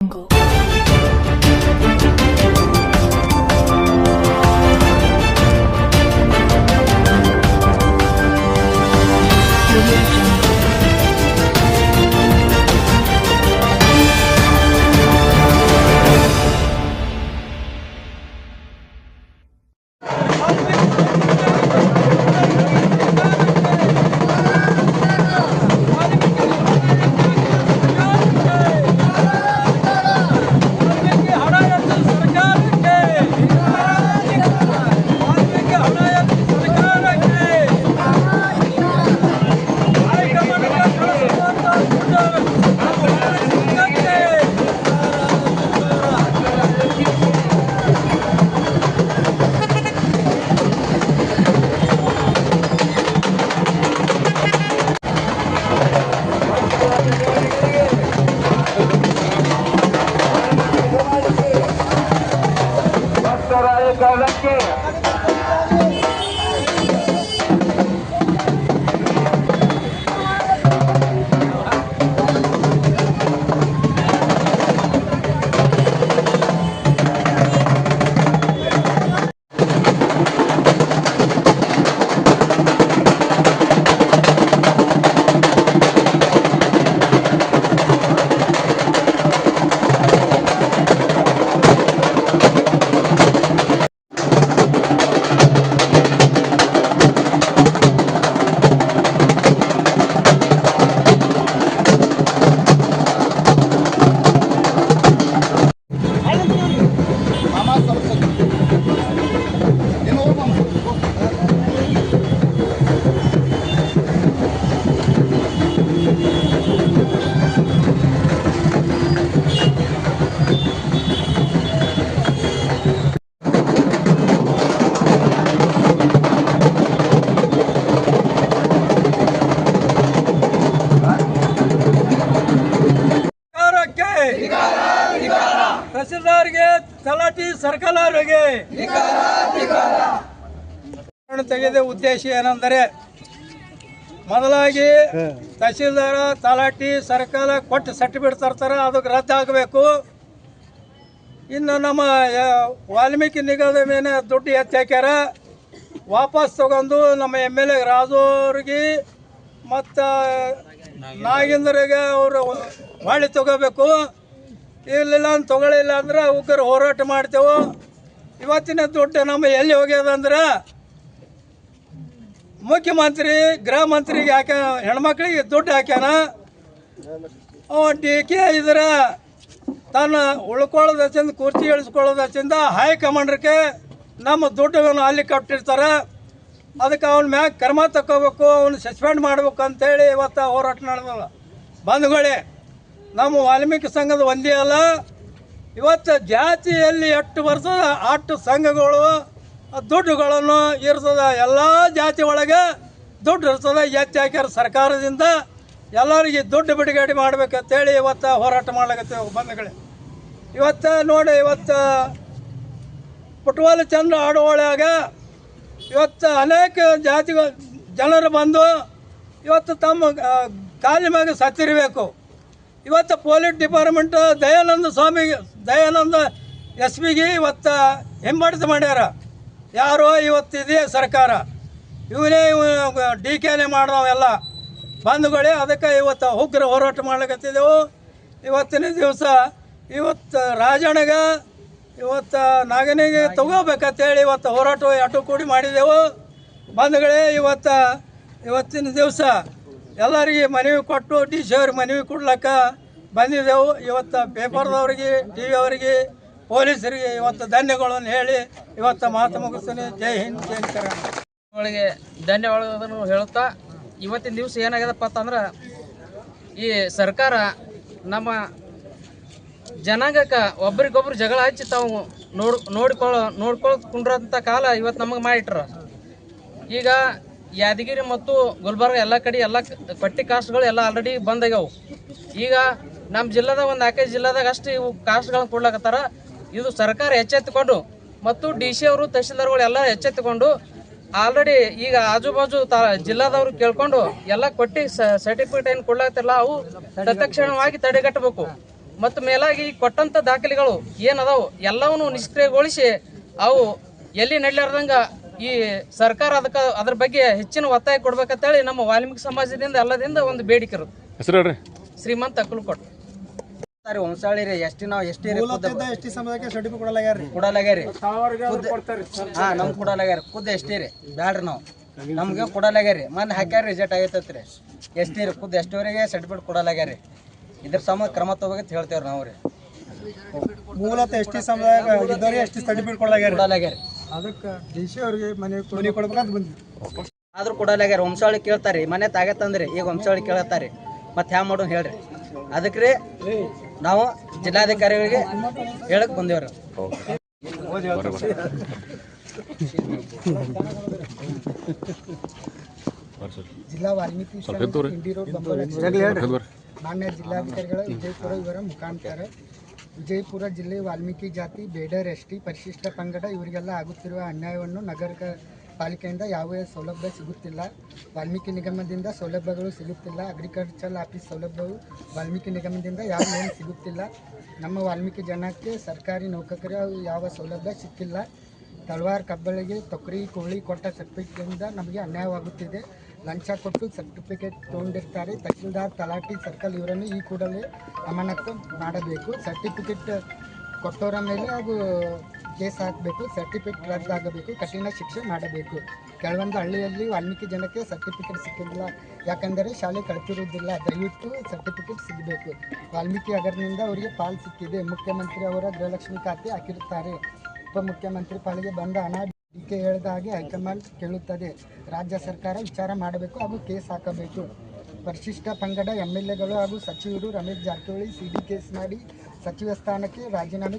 ವಾಲ್ಮೀಕಿ ತಲಾಟಿ ಸರ್ಕಲರಿಗೆ ತೆಗೆದ ಉದ್ದೇಶ ಏನೆಂದರೆ ಮೊದಲಾಗಿ ತಹಸೀಲ್ದಾರ ತಲಾಟಿ ಸರ್ಕಲ್ ಕೊಟ್ಟು ಸರ್ಟಿಫಿಕೇಟ್ ತರ್ತಾರೆ ಅದಕ್ಕೆ ರದ್ದಾಗಬೇಕು ಇನ್ನು ನಮ್ಮ ವಾಲ್ಮೀಕಿ ನಿಗದ ಮೇಲೆ ದುಡ್ಡು ಎತ್ತಿ ಹಾಕ್ಯಾರ. ವಾಪಸ್ ತಗೊಂಡು ನಮ್ಮ ಎಂ ಎಲ್ ಎ ರಾಜು ಅವ್ರಿಗೆ ಮತ್ತು ನಾಗೇಂದ್ರಿಗೆ ಅವರು ಹೊಳ್ಳಿ ತಗೋಬೇಕು. ಇರಲಿಲ್ಲ ಅಂತ ತಗೊಳ್ಳಿಲ್ಲ ಅಂದ್ರೆ ಉಗ್ರ ಹೋರಾಟ ಮಾಡ್ತೇವೆ? ಇವತ್ತಿನ ದುಡ್ಡು ನಮ್ಮ ಎಲ್ಲಿ ಹೋಗ್ಯದಂದ್ರೆ ಮುಖ್ಯಮಂತ್ರಿ, ಗೃಹ ಮಂತ್ರಿಗೆ ಹಾಕ ಹೆಣ್ಮಕ್ಳಿಗೆ ದುಡ್ಡು ಹಾಕ್ಯಾನ. ಡಿ ಕೆ ಇದ್ರ ತನ್ನ ಉಳ್ಕೊಳ್ಳೋದಚ್ಚಿಂದ ಕುರ್ಚಿ ಇಳಿಸ್ಕೊಳ್ಳೋದಚ್ಚಿಂದ ಹೈಕಮಾಂಡ್ರಿಗೆ ನಮ್ಮ ದುಡ್ಡನ್ನು ಅಲ್ಲಿ ಕಟ್ಟಿರ್ತಾರೆ. ಅದಕ್ಕೆ ಅವ್ನ ಮ್ಯಾಗ ಕ್ರಮ ತಕ್ಕೋಬೇಕು, ಅವನು ಸಸ್ಪೆಂಡ್ ಮಾಡ್ಬೇಕು ಅಂತೇಳಿ ಇವತ್ತು ಹೋರಾಟ ನಡೆದಲ್ಲ ಬಂಧುಗಳೇ ನಮ್ಮ ವಾಲ್ಮೀಕಿ ಸಂಘದ ಒಂದೇ ಅಲ್ಲ, ಇವತ್ತು ಜಾತಿಯಲ್ಲಿ ಎಷ್ಟು ಬರ್ತದ ಅಷ್ಟು ಸಂಘಗಳು, ದುಡ್ಡುಗಳನ್ನು ಇರ್ತದ, ಎಲ್ಲ ಜಾತಿ ಒಳಗೆ ದುಡ್ಡು ಇರ್ತದೆ, ಎತ್ತಿ ಹಾಕ್ಯಾರ ಸರ್ಕಾರದಿಂದ. ಎಲ್ಲರಿಗೆ ದುಡ್ಡು ಬಿಡುಗಡೆ ಮಾಡ್ಬೇಕಂತೇಳಿ ಇವತ್ತು ಹೋರಾಟ ಮಾಡ್ಲಿಕತ್ತೇವೆ ಬಂಧುಗಳೇ ಇವತ್ತು ನೋಡಿ, ಇವತ್ತು ಪುಟ್ಬಾಲ್ ಚಂದ್ರ ಆಡುವಳಾಗ ಇವತ್ತು ಅನೇಕ ಜಾತಿಗಳು, ಜನರು ಬಂದು ಇವತ್ತು ತಮ್ಮ ಕಾಲಿ ಮ್ಯಾಗ ಸತ್ತಿರಬೇಕು. ಇವತ್ತು police department Dayananda Swami, Dayananda S ಪಿಗೆ ಇವತ್ತು ಹಿಂಬಡಿತ ಮಾಡ್ಯಾರ. ಯಾರೋ ಇವತ್ತು ಇದೇ ಸರ್ಕಾರ. ಇವನೇ ಡಿ ಕೆನೇ ಮಾಡಿದವೆಲ್ಲ ಬಂಧುಗಳೇ, ಅದಕ್ಕೆ ಇವತ್ತು ಉಗ್ರ ಹೋರಾಟ ಮಾಡ್ಲಿಕತ್ತಿದ್ದೆವು. ಇವತ್ತಿನ ದಿವಸ ಇವತ್ತು ರಾಜಣ್ಣಗ ಇವತ್ತು ನಾಗನಿಗೆ ತಗೋಬೇಕಂತೇಳಿ ಇವತ್ತು ಹೋರಾಟ ಎಟು ಕೂಡಿ ಮಾಡಿದೆವು ಬಂಧುಗಳೇ, ಇವತ್ತು, ಇವತ್ತಿನ ದಿವಸ ಎಲ್ಲರಿಗೆ ಮನವಿ ಕೊಟ್ಟು ಡಿ ಸಿ ಅವ್ರಿಗೆ ಮನವಿ ಕೊಡ್ಲಕ್ಕ ಬಂದಿದ್ದೆವು. ಇವತ್ತು ಪೇಪರ್ದವ್ರಿಗೆ, ಟಿ ವಿ ಅವರಿಗೆ ಪೊಲೀಸರಿಗೆ ಇವತ್ತು ಧನ್ಯಗಳನ್ನು ಹೇಳಿ ಇವತ್ತು ಮಾತು ಮುಗಿಸ್ತೀನಿ. ಜೈ ಹಿಂದ್, ಜೈ ಅವಳಿಗೆ ಧನ್ಯವಾದಗಳನ್ನು ಹೇಳುತ್ತಾ, ಇವತ್ತಿನ ದಿವಸ ಏನಾಗ್ಯದಪ್ಪ ಅಂತಂದ್ರೆ, ಈ ಸರ್ಕಾರ ನಮ್ಮ ಜನಾಂಗಕ್ಕೆ ಒಬ್ರಿಗೊಬ್ರು ಜಗಳ ಹಚ್ಚಿ ತಾವು ನೋಡ್ ನೋಡ್ಕೊಳ್ಳೋ ನೋಡ್ಕೊಳ್ ಕುಂಡ್ರಂಥ ಕಾಲ ಇವತ್ತು ನಮಗೆ ಮಾಡಿಟ್ರ. ಈಗ ಯಾದಗಿರಿ ಮತ್ತು ಗುಲ್ಬರ್ಗ ಎಲ್ಲ ಕಡೆ ಎಲ್ಲ ಪಟ್ಟಿ ಕಾಸ್ಟ್ಗಳು ಎಲ್ಲ ಆಲ್ರೆಡಿ ಬಂದಾಗ್ಯಾವು. ಈಗ ನಮ್ಮ ಜಿಲ್ಲಾದಾಗ ಒಂದು ನಾಲ್ಕೈದು ಜಿಲ್ಲಾದಾಗ ಅಷ್ಟು ಇವು ಕಾಸ್ಟ್ಗಳನ್ನ ಕೊಡ್ಲಾಕತ್ತಾರ. ಇದು ಸರ್ಕಾರ ಎಚ್ಚೆತ್ತುಕೊಂಡು ಮತ್ತು ಡಿ ಸಿ ಅವರು, ತಹಶೀಲ್ದಾರ್ಗಳು ಎಲ್ಲ ಎಚ್ಚೆತ್ತುಕೊಂಡು ಆಲ್ರೆಡಿ ಈಗ ಆಜು ಬಾಜು ತಾ ಜಿಲ್ಲಾದವ್ರು ಕೇಳ್ಕೊಂಡು ಎಲ್ಲ ಕೊಟ್ಟು ಸರ್ಟಿಫಿಕೇಟ್ ಏನು ಕೊಡ್ಲಾಕತ್ತಿರಲ್ಲ ಅವು ತತ್ಕ್ಷಣವಾಗಿ ತಡೆಗಟ್ಟಬೇಕು. ಮತ್ತು ಮೇಲಾಗಿ ಕೊಟ್ಟಂಥ ದಾಖಲೆಗಳು ಏನದಾವು ಎಲ್ಲವನ್ನು ನಿಷ್ಕ್ರಿಯಗೊಳಿಸಿ ಅವು ಎಲ್ಲಿ ನಡ್ಲಾರ್ದಂಗ ಈ ಸರ್ಕಾರ ಅದಕ್ಕೆ ಅದ್ರ ಬಗ್ಗೆ ಹೆಚ್ಚಿನ ಒತ್ತಾಯ ಕೊಡ್ಬೇಕಂತೇಳಿ ನಮ್ಮ ವಾಲ್ಮೀಕಿ ಸಮಾಜದಿಂದ ಎಲ್ಲದಿಂದ ಒಂದು ಬೇಡಿಕೆ ಇರುತ್ತೆ. ಹೆಸರು ಹೇಳ್ರಿ. ಶ್ರೀಮಂತ ಅಕ್ಕಲಕೋಟ್ ಸರಿ ಒಂದ್ಸಾಳಿ ರೀ ಎಷ್ಟು ನಾವು ಎಷ್ಟೇ ರೀ ಖುದ್ದು ಎಸ್ ಟಿ ಸಮುದಾಯಕ್ಕೆ ಸರ್ಟಿಫಿಕೇಟ್ ಕೊಡಲಾಗ್ಯಾರ ಕೊಡಲಾಗ್ಯಾರಿ ಹಾ ನಮ್ಗೆ ಕೊಡಲಾಗ್ಯಾರ ಖುದ್ದು ಎಷ್ಟೇ ರೀ ಬ್ಯಾಡ್ರಿ ನಾವು. ನಮ್ಗೆ ಕೊಡಲಾಗ್ಯಾರಿ ಮೊನ್ನೆ ಹಾಕ್ಯಾರ ರಿಜೆಕ್ಟ್ ಆಗೈತತ್ ರೀ. ಎಷ್ಟೇ ರೀ ಖುದ್ದು ಎಷ್ಟುವರೆಗೆ ಸರ್ಟಿಫಿಕೇಟ್ ಕೊಡಲಾಗ್ಯಾರಿ ಇದ್ರ ಸಂಬಂಧ ಕ್ರಮ ತಗೋಬೇಕಂತ ಹೇಳ್ತೇವ್ರಿ ನಾವು ರೀ ಮೂಲತಃ ಎಸ್ ಟಿ ಸಮುದಾಯ ಇದ್ದವ್ರಿಗೆ ಎಸ್ ಟಿ ಸರ್ಟಿಫಿಕೇಟ್ ಕೊಡಲಾಗ್ಯಾರ ಕೊಡಲಾಗ್ಯಾರಿ ಅದಕ್ಕೆ ಡಿ ಸಿ ಅವ್ರಿಗೆ ಮನೆ ಮನೆ ಕೊಡ್ಬೇಕಂತ ಬಂದ್ವಿ. ಆದ್ರೂ ಕೊಡಲಾಗ್ಯಾರ ವಂಶಾವಳಿ ಕೇಳ್ತಾರೆ ಮನೆ ತಾಗತ್ತಂದ್ರಿ ಈಗ ವಂಶಾವಳಿ ಕೇಳತ್ತಾರಿ ಮತ್ತೆ ಹ್ಯಾ ಮಾಡೋದು ಹೇಳ್ರಿ. ಅದಕ್ಕೆ ರೀ ನಾವು ಜಿಲ್ಲಾಧಿಕಾರಿಗಳಿಗೆ ಹೇಳಕ್ ಬಂದೇವ್ರಿ. ಜಿಲ್ಲಾ ವಾಲ್ಮೀಕಿ. ಇಂಡಿ ರೋಡ್ ಮಾನ್ಯ ಜಿಲ್ಲಾಧಿಕಾರಿಗಳ ವಿಜಯಪುರ ಇವರ ಮುಖಾಂತರ ವಿಜಯಪುರ ಜಿಲ್ಲೆ ವಾಲ್ಮೀಕಿ ಜಾತಿ ಬೇಡರ್ ಎಸ್ ಟಿ ಪರಿಶಿಷ್ಟ ಪಂಗಡ ಇವರಿಗೆಲ್ಲ ಆಗುತ್ತಿರುವ ಅನ್ಯಾಯವನ್ನು ನಗರ ಪಾಲಿಕೆಯಿಂದ ಯಾವುದೇ ಸೌಲಭ್ಯ ಸಿಗುತ್ತಿಲ್ಲ. ವಾಲ್ಮೀಕಿ ನಿಗಮದಿಂದ ಸೌಲಭ್ಯಗಳು ಸಿಗುತ್ತಿಲ್ಲ. ಅಗ್ರಿಕಲ್ಚರ್ ಆಫೀಸ್ ಸೌಲಭ್ಯವು ವಾಲ್ಮೀಕಿ ನಿಗಮದಿಂದ ಯಾವ ಲೋನ್ ಸಿಗುತ್ತಿಲ್ಲ. ನಮ್ಮ ವಾಲ್ಮೀಕಿ ಜನಕ್ಕೆ ಸರ್ಕಾರಿ ನೌಕರರ ಯಾವ ಸೌಲಭ್ಯ ಸಿಕ್ಕಿಲ್ಲ. ತಳವಾರ ಕಬ್ಬಳಿಗೆ ತೊಕರಿ, ಕೋಳಿ ಕೊಟ್ಟ ಸರ್ಟಿಫಿಕೇಟಿಂದ ನಮಗೆ ಅನ್ಯಾಯವಾಗುತ್ತಿದೆ. ಲಂಚ ಕೊಟ್ಟು ಸರ್ಟಿಫಿಕೇಟ್ ತೊಗೊಂಡಿರ್ತಾರೆ. ತಹಶೀಲ್ದಾರ್ ತಲಾಟಿ ಸರ್ಕಲ್ ಇವರನ್ನು ಈ ಕೂಡಲೇ ಅಮಾನತು ಮಾಡಬೇಕು. ಸರ್ಟಿಫಿಕೇಟ್ ಕೊಟ್ಟವರ ಮೇಲೆ ಅದು ಕೇಸ್ ಹಾಕಬೇಕು. ಸರ್ಟಿಫಿಕೇಟ್ ರದ್ದಾಗಬೇಕು ಕಠಿಣ ಶಿಕ್ಷೆ ಮಾಡಬೇಕು. ಕೆಲವೊಂದು ಹಳ್ಳಿಯಲ್ಲಿ ವಾಲ್ಮೀಕಿ ಜನಕ್ಕೆ ಸರ್ಟಿಫಿಕೇಟ್ ಸಿಕ್ಕಿಲ್ಲ. ಯಾಕಂದರೆ ಶಾಲೆ ಕಳ್ತಿರುವುದಿಲ್ಲ. ದಯವಿಟ್ಟು ಸರ್ಟಿಫಿಕೇಟ್ ಸಿಗಬೇಕು. ವಾಲ್ಮೀಕಿ ನಗರದಿಂದ ಅವರಿಗೆ ಪಾಲ್ ಸಿಕ್ಕಿದೆ. ಮುಖ್ಯಮಂತ್ರಿ ಅವರ ಗೃಹಲಕ್ಷ್ಮಿ ಖಾತೆ ಹಾಕಿರುತ್ತಾರೆ. ಉಪಮುಖ್ಯಮಂತ್ರಿ ಪಾಲಿಗೆ ಬಂದ ಹಣ ಡಿ ಕೆ ಹೇಳಿದ ಹಾಗೆ ಹೈಕಮಾಂಡ್ ಕೇಳುತ್ತದೆ. ರಾಜ್ಯ ಸರ್ಕಾರ ವಿಚಾರ ಮಾಡಬೇಕು ಹಾಗೂ ಕೇಸ್ ಹಾಕಬೇಕು. ಪರಿಶಿಷ್ಟ ಪಂಗಡ ಎಂ ಎಲ್ ಎಗಳು ಹಾಗೂ ಸಚಿವರು Ramesh Jarkiholi C D case ಮಾಡಿ ಸಚಿವ ಸ್ಥಾನಕ್ಕೆ ರಾಜೀನಾಮೆ